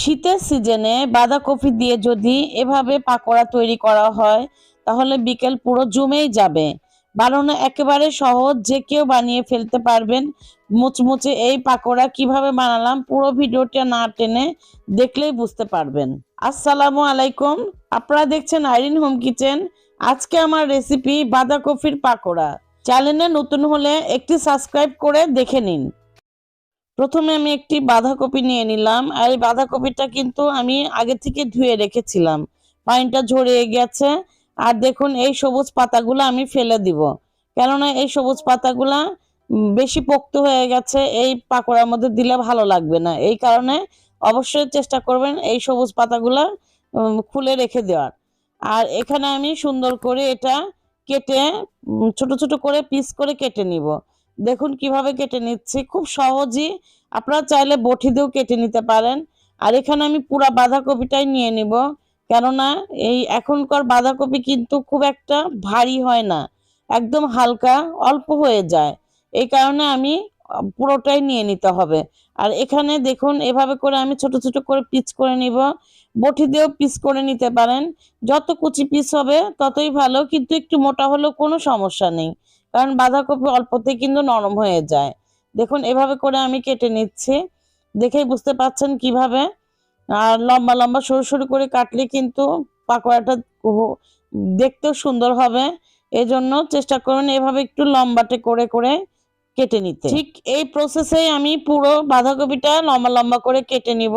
শীতের সিজনে বাঁধাকপি দিয়ে যদি এভাবে পাকোড়া তৈরি করা হয়, তাহলে বিকেল পুরো জমেই যাবে। বানানো একেবারে সহজ, যে কেউ বানিয়ে ফেলতে পারবেন। মুচমুচে এই পাকোড়া কীভাবে বানালাম পুরো ভিডিওটা না টেনে দেখলেই বুঝতে পারবেন। আসসালামু আলাইকুম। আপনারা দেখছেন আইরিন হোম কিচেন। আজকে আমার রেসিপি বাঁধাকপির পাকোড়া। চ্যানেলে নতুন হলে একটি সাবস্ক্রাইব করে দেখে নিন। প্রথমে আমি একটি বাঁধাকপি নিয়ে নিলাম, আর এই বাঁধাকপিটা কিন্তু আমি আগে থেকে ধুয়ে রেখেছিলাম। পানিটা ঝরিয়ে গেছে, আর দেখুন এই সবুজ পাতাগুলো আমি ফেলে দিব। কেননা এই সবুজ পাতাগুলা বেশি পোক্ত হয়ে গেছে, এই পাকোড়ার মধ্যে দিলে ভালো লাগবে না। এই কারণে অবশ্যই চেষ্টা করবেন এই সবুজ পাতাগুলা খুলে রেখে দেওয়ার। আর এখানে আমি সুন্দর করে এটা কেটে ছোট ছোট করে পিস করে কেটে নিব। দেখুন কীভাবে কেটে নিচ্ছি। খুব সহজই আপনারা চাইলে বটি দিয়েও কেটে নিতে পারেন। আর এখানে আমি পুরা বাঁধাকপিটাই নিয়ে নিব। কেননা এই এখনকার বাঁধাকপি কিন্তু খুব একটা ভারী হয় না। একদম হালকা, অল্প হয়ে যায়। এই কারণে আমি পুরোটাই নিয়ে নিতে হবে। আর এখানে দেখুন, এভাবে করে আমি ছোট ছোট করে পিস করে নিব। বটি দিয়েও পিস করে নিতে পারেন। যত কুচি পিস হবে ততই ভালো, কিন্তু একটু মোটা হলেও কোনো সমস্যা নেই। কারণ বাঁধাকপি অল্পতে কিন্তু নরম হয়ে যায়। দেখুন এভাবে করে আমি কেটে নিচ্ছি। দেখেই বুঝতে পাচ্ছেন কীভাবে। আর লম্বা লম্বা সরু সরু করে কাটলে কিন্তু পাকোড়াটা দেখতেও সুন্দর হবে। এজন্য চেষ্টা করবেন এভাবে একটু লম্বাটে করে করে কেটে নিতে। ঠিক। এই প্রসেসে আমি পুরো বাঁধাকপিটা লম্বা লম্বা করে কেটে নিব।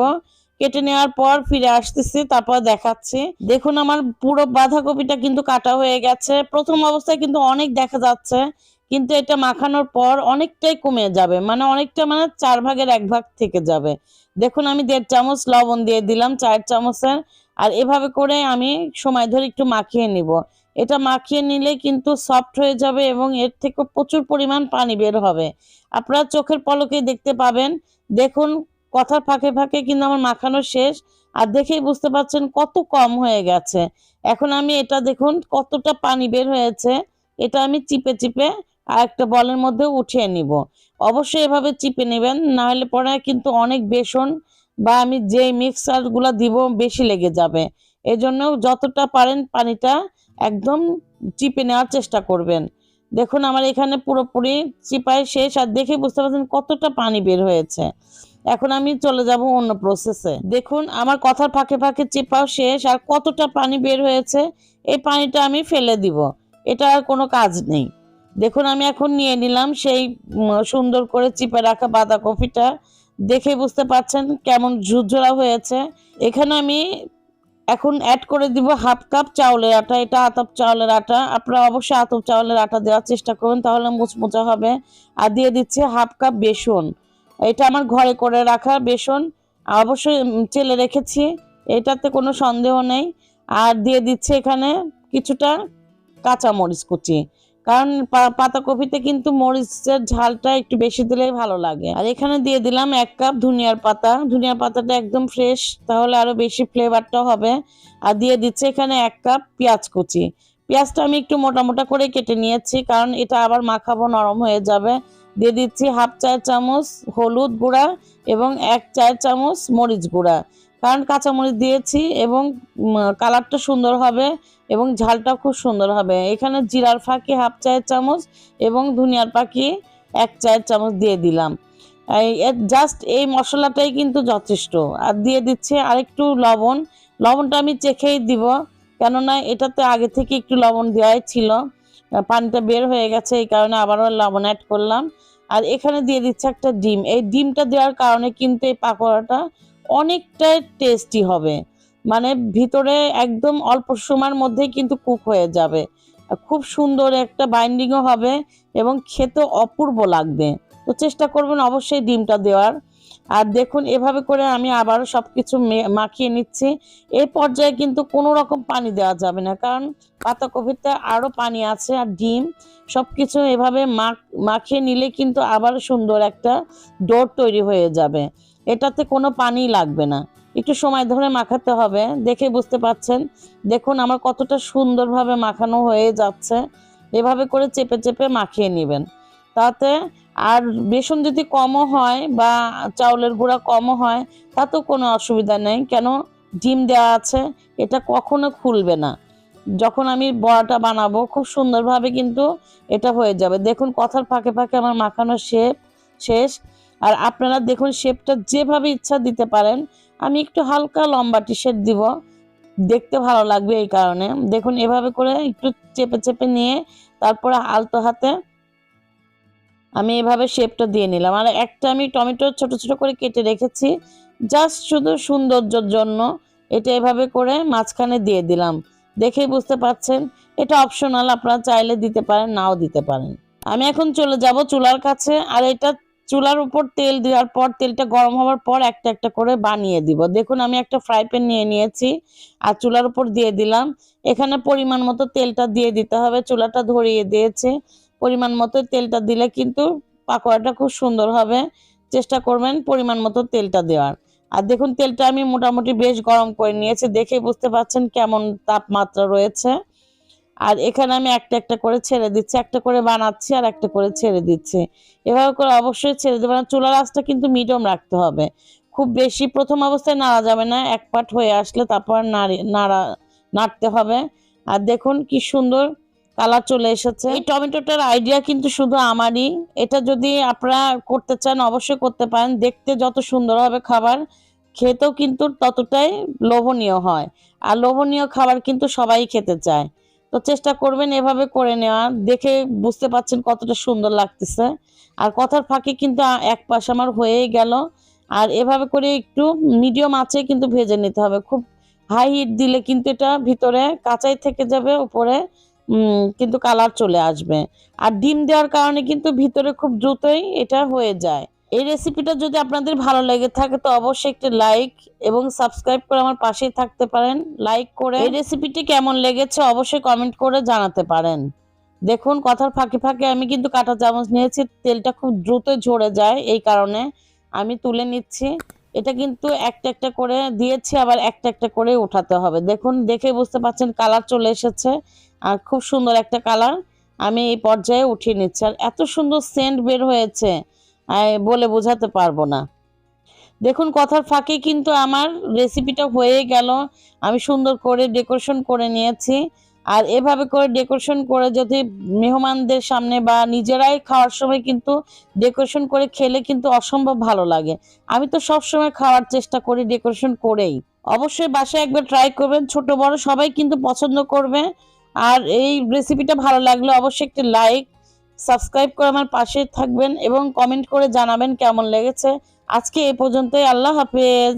কেটে নেওয়ার পর ফিরে আসতেছি, তারপর দেখাচ্ছি। দেখুন আমার পুরো বাঁধাকপিটা কিন্তু কাটা হয়ে গেছে। প্রথম অবস্থায় কিন্তু অনেক দেখা যাচ্ছে, কিন্তু এটা মাখানোর পর অনেকটাই কমে যাবে। মানে অনেকটা মানে চার ভাগের এক ভাগ থেকে যাবে। দেখুন আমি দেড় চামচ লবণ দিয়ে দিলাম, চার চামচের। আর এভাবে করে আমি সময় ধরে একটু মাখিয়ে নিব। এটা মাখিয়ে নিলে কিন্তু সফট হয়ে যাবে এবং এর থেকে প্রচুর পরিমাণ পানি বের হবে। আপনারা চোখের পলকে দেখতে পাবেন। দেখুন কথার ফাঁকে ফাঁকে কিন্তু আমার মাখানো শেষ। আর দেখেই বুঝতে পারছেন কত কম হয়ে গেছে। এখন আমি এটা দেখুন কতটা পানি বের হয়েছে। এটা আমি চিপে চিপে আর একটা বলের মধ্যে উঠিয়ে নিব। অবশ্যই এভাবে চিপে নেবেন, না হলে পরে কিন্তু অনেক বেসন বা আমি যে মিক্সারগুলা দিব বেশি লেগে যাবে। এজন্য যতটা পারেন পানিটা একদম চিপে নেওয়ার চেষ্টা করবেন। দেখুন আমার এখানে পুরোপুরি চিপাই শেষ। আর দেখে বুঝতে পারছেন কতটা পানি বের হয়েছে। এখন আমি চলে যাব অন্য প্রসেসে দেখুন, আমার কথার ফাঁকে ফাঁকে চিপাও শেষ, আর কতটা পানি বের হয়েছে, এই পানিটা আমি ফেলে দিব। এটা আর কোনো কাজ নেই। দেখুন, আমি এখন নিয়ে নিলাম সেই সুন্দর করে চিপে রাখা বাঁধাকপিটা। দেখে বুঝতে পারছেন কেমন ঝুরঝুরা হয়েছে। এখানে আমি এখন অ্যাড করে দিব হাফ কাপ চাউলের আটা। এটা আতপ চাউলের আটা। আপনারা অবশ্যই আতপ চাউলের আটা দেওয়ার চেষ্টা করবেন তাহলে মুচমুচা হবে। আর দিয়ে দিচ্ছে হাফ কাপ বেসন। এটা আমার ঘরে করে রাখা বেসন। অবশ্যই চেলে রেখেছি। এটাতে কোনো সন্দেহ নেই। আর দিয়ে দিচ্ছে এখানে কিছুটা কাঁচা মরিচ কুচি। কারণ পাতাকপিতে কিন্তু মরিচের ঝালটা একটু বেশি দিলেই ভালো লাগে। আর এখানে দিয়ে দিলাম এক কাপ ধনিয়ার পাতা। ধনিয়ার পাতাটা একদম ফ্রেশ, তাহলে আরও বেশি ফ্লেভারটা হবে। আর দিয়ে দিচ্ছে এখানে এক কাপ পেঁয়াজ কুচি। পেঁয়াজটা আমি একটু মোটা মোটা করে কেটে নিয়েছি, কারণ এটা আবার মাখাবো নরম হয়ে যাবে। দিয়ে দিচ্ছি হাফ চার চামচ হলুদ গুঁড়া এবং এক চার চামচ মরিচ গুঁড়া। কারণ কাঁচামরিচ দিয়েছি এবং কালারটা সুন্দর হবে এবং ঝালটা খুব সুন্দর হবে। এখানে জিরার ফাঁকি হাফ চায়ের চামচ এবং ধনিয়ার পাখি এক চায়ের চামচ দিয়ে দিলাম। জাস্ট এই মশলাটাই কিন্তু যথেষ্ট। আর দিয়ে দিচ্ছে আরেকটু লবণ। লবণটা আমি চেখেই দিব, কেননা এটাতে আগে থেকে একটু লবণ দেওয়াই ছিল। পানিটা বের হয়ে গেছে, এই কারণে আবারও লবণ অ্যাড করলাম। আর এখানে দিয়ে দিচ্ছে একটা ডিম। এই ডিমটা দেওয়ার কারণে কিন্তু এই পাকোড়াটা অনেকটাই টেস্টি হবে। মানে ভিতরে একদম অল্প সময়ের মধ্যেই কিন্তু কুক হয়ে যাবে। খুব সুন্দর একটা বাইন্ডিংও হবে এবং খেতে অপূর্ব লাগবে। তো চেষ্টা করবেন অবশ্যই ডিমটা দেওয়ার। আর দেখুন, এভাবে করে আমি আবারও সব কিছু মাখিয়ে নিচ্ছি। এই পর্যায়ে কিন্তু কোনো রকম পানি দেওয়া যাবে না, কারণ পাতাকপিতে আরও পানি আছে আর ডিম। সব কিছু এভাবে মাখ, মাখিয়ে নিলে কিন্তু আবার সুন্দর একটা ডোর তৈরি হয়ে যাবে। এটাতে কোনো পানি লাগবে না। একটু সময় ধরে মাখাতে হবে, দেখে বুঝতে পাচ্ছেন দেখুন, আমার কতটা সুন্দরভাবে মাখানো হয়ে যাচ্ছে। এভাবে করে চেপে চেপে মাখিয়ে নেবেন। তাতে আর বেসন যদি কমও হয় বা চাউলের গুঁড়া কমও হয়, তাতেও কোনো অসুবিধা নেই। কেন? ডিম দেওয়া আছে, এটা কখনো খুলবে না। যখন আমি বড়াটা বানাবো, খুব সুন্দরভাবে কিন্তু এটা হয়ে যাবে। দেখুন, কথার ফাঁকে ফাঁকে আমার মাখানো শেপ শেষ। আর আপনারা দেখুন শেপটা যেভাবে ইচ্ছা দিতে পারেন। আমি একটু হালকা লম্বা টি শার্ট দিব। দেখতে ভালো লাগবে এই কারণে। দেখুন, এভাবে করে একটু চেপে চেপে নিয়ে, তারপরে আলতো হাতে আমি এভাবে শেপটা দিয়ে নিলাম। আর একটা আমি টমেটো ছোট ছোট করে কেটে রেখেছি। জাস্ট শুধু সৌন্দর্যর জন্য এটা এভাবে করে মাঝখানে দিয়ে দিলাম। দেখেই বুঝতে পারছেন, এটা অপশনাল আপনারা চাইলে দিতে পারেন, নাও দিতে পারেন। আমি এখন চলে যাব চুলার কাছে, আর এটা চুলার উপর তেল দেওয়ার পর, তেলটা গরম হওয়ার পর একটা একটা করে বানিয়ে দিব। দেখুন, আমি একটা ফ্রাই প্যান নিয়ে নিয়েছি, আর চুলার উপর দিয়ে দিলাম। এখানে পরিমাণ মতো তেলটা দিয়ে দিতে হবে। চুলাটা ধরিয়ে দিয়েছে। পরিমাণ মতো তেলটা দিলে কিন্তু পাকোড়াটা খুব সুন্দর হবে। চেষ্টা করবেন পরিমাণ মতো তেলটা দেওয়ার। আর দেখুন, তেলটা আমি মোটামুটি বেশ গরম করে নিয়েছি, দেখে বুঝতে পারছেন কেমন তাপমাত্রা রয়েছে। আর এখানে আমি একটা একটা করে ছেড়ে দিচ্ছি, একটা করে বানাচ্ছি আর একটা করে ছেড়ে দিচ্ছি। এভাবে করে অবশ্যই ছেড়ে দেবেন আর চুলার আঁচটা কিন্তু মিডিয়াম রাখতে হবে। খুব বেশি প্রথম অবস্থায় নাড়া যাবে না, এক পাট হয়ে আসলে তারপর নাড়া, নাড়তে হবে। আর দেখুন কি সুন্দর কালার চলে এসেছে। এই টমেটোটার আইডিয়া কিন্তু শুধু আমারই। এটা যদি আপনারা করতে চান, অবশ্যই করতে পারেন। দেখতে যত সুন্দর হবে খাবার, খেতেও কিন্তু ততটাই লোভনীয় হয়। আর লোভনীয় খাবার কিন্তু সবাই খেতে চায়। তো চেষ্টা করবেন এভাবে করে নেওয়া। দেখে বুঝতে পাচ্ছেন কতটা সুন্দর লাগতেছে। আর কথার ফাঁকে কিন্তু এক পাশ আমার হয়েই গেল। আর এভাবে করে একটু মিডিয়াম আঁচে কিন্তু ভেজে নিতে হবে। খুব হাই হিট দিলে কিন্তু এটা ভিতরে কাঁচাই থেকে যাবে, উপরে কিন্তু কালার চলে আসবে। আর ডিম দেওয়ার কারণে কিন্তু ভিতরে খুব দ্রুতই এটা হয়ে যায়। এই রেসিপিটা যদি আপনাদের ভালো লেগে থাকে, তো অবশ্যই একটি লাইক এবং সাবস্ক্রাইব করে আমার পাশেই থাকতে পারেন। লাইক করে এই রেসিপিটি কেমন লেগেছে অবশ্যই কমেন্ট করে জানাতে পারেন। দেখুন, কথার ফাঁকে ফাঁকে আমি কিন্তু কাঁটা চামচ নিয়েছি, তেলটা খুব দ্রুত ঝরে যায় এই কারণে আমি তুলে নিচ্ছি। এটা কিন্তু একটা একটা করে দিয়েছি, আবার একটা একটা করে উঠাতে হবে। দেখুন, দেখে বুঝতে পারছেন কালার চলে এসেছে। আর খুব সুন্দর একটা কালার। আমি এই পর্যায়ে উঠিয়ে নিচ্ছি। আর এত সুন্দর সেন্ট বের হয়েছে বলে বোঝাতে পারব না। দেখুন, কথার ফাঁকে কিন্তু আমার রেসিপিটা হয়ে গেল। আমি সুন্দর করে ডেকোরেশন করে নিয়েছি। আর এভাবে করে ডেকোরেশন করে যদি মেহমানদের সামনে বা নিজেরাই খাওয়ার সময় কিন্তু ডেকোরেশন করে খেলে কিন্তু অসম্ভব ভালো লাগে। আমি তো সব সময় খাওয়ার চেষ্টা করি ডেকোরেশন করেই। অবশ্যই বাসায় একবার ট্রাই করবেন। ছোট বড় সবাই কিন্তু পছন্দ করবে। আর এই রেসিপিটা ভালো লাগলে অবশ্যই একটি লাইক সাবস্ক্রাইব করে আমার পাশে থাকবেন এবং কমেন্ট করে জানাবেন কেমন লেগেছে। আজকে এ পর্যন্তই, আল্লাহ হাফেজ।